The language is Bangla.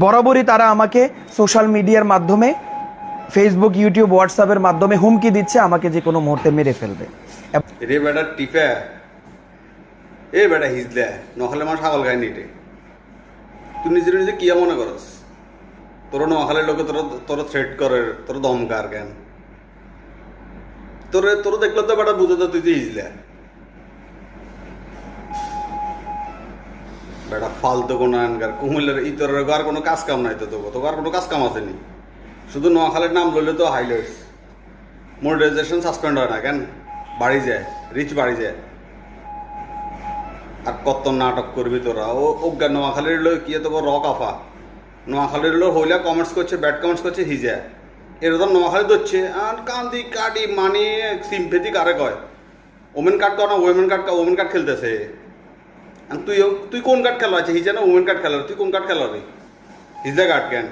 বরাবরই তারা আমাকে সোশ্যাল মিডিয়ার মাধ্যমে ফেসবুক ইউটিউব হোয়াটসঅ্যাপের মাধ্যমে হুমকি দিচ্ছে, আমাকে যে কোনো মুহূর্তে মেরে ফেলবে। রে বেটা, টিপে। এ বেটা, হিজলে। নহলে আমার ছাগল গায়ে নিটে তুই নিজের নিজে কিয়া মনে করস? তোর নোয়াখালীর লোকে তোর তোর থ্রেট করে, তোর দমকার কেন? তোর তোর দেখলে তো বেটা বুঝে তুই যে হিজলে। বেটা, ফালতু কোনো আনকার কুমিল্লার ইতরের আর কোনো কাজ কাম নাই তো তোকে তোকে আর কোনো কাজ কাম আসেনি। শুধু নোয়াখালীর নাম লইলে তো হাইলাইটস মনিটাইজেশন সাসপেন্ড হয় না কেন? বাড়ি যায় রিচ বাড়ি যায়। আর কত নাটক করবি তোরা? ও, অজ্ঞা নোয়াখালীর লোক, কি তো রক আফা নোয়াখালীর লোক হইলে কমেন্টস করছে ব্যাড কমেন্টস করছে হিজে এরকম নোয়াখালী ধরছে। আর কান্দি কাটি মানি সিম্পেথি কারে কয়? ওমেন কার্ড তো না ওমেন কার্ড ওমেন কার্ড খেলতেছে। আর তুই তুই কোন कोण काट আছে হিজে না ওমেন काट খেলা তুই কোন काट খেলা রে? হিজে কার্ড কেন